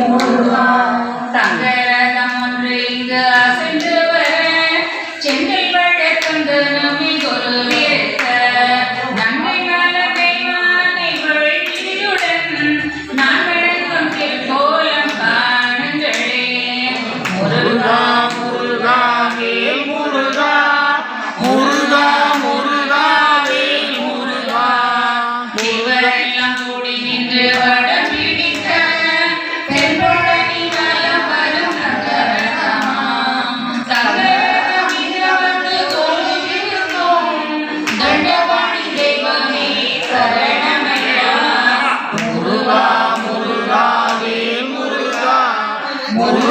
முருகா தங்கரகம் ஒன்று இங்கு அசைந்து வர செந்தில் வழக்கந்து முருகா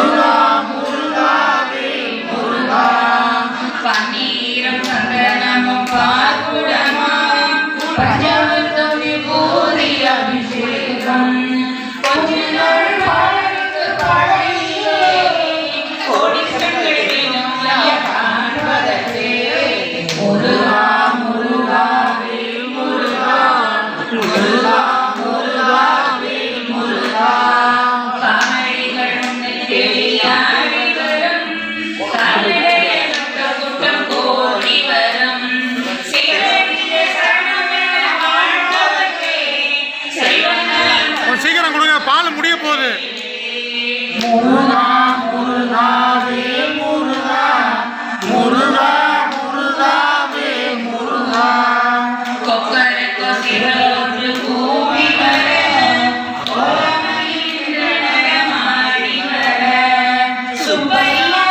முருகா முருகாவே முருகா. முருகா முருகாவே முருகா. கொக்கரைக்கோ சிவலோன்று கூவி வர மாறி வர சுப்பையா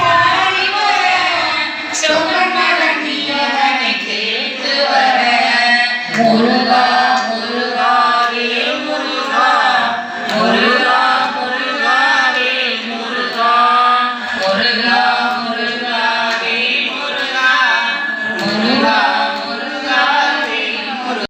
பாடி வர சொன்ன கேட்டு வர. முருகா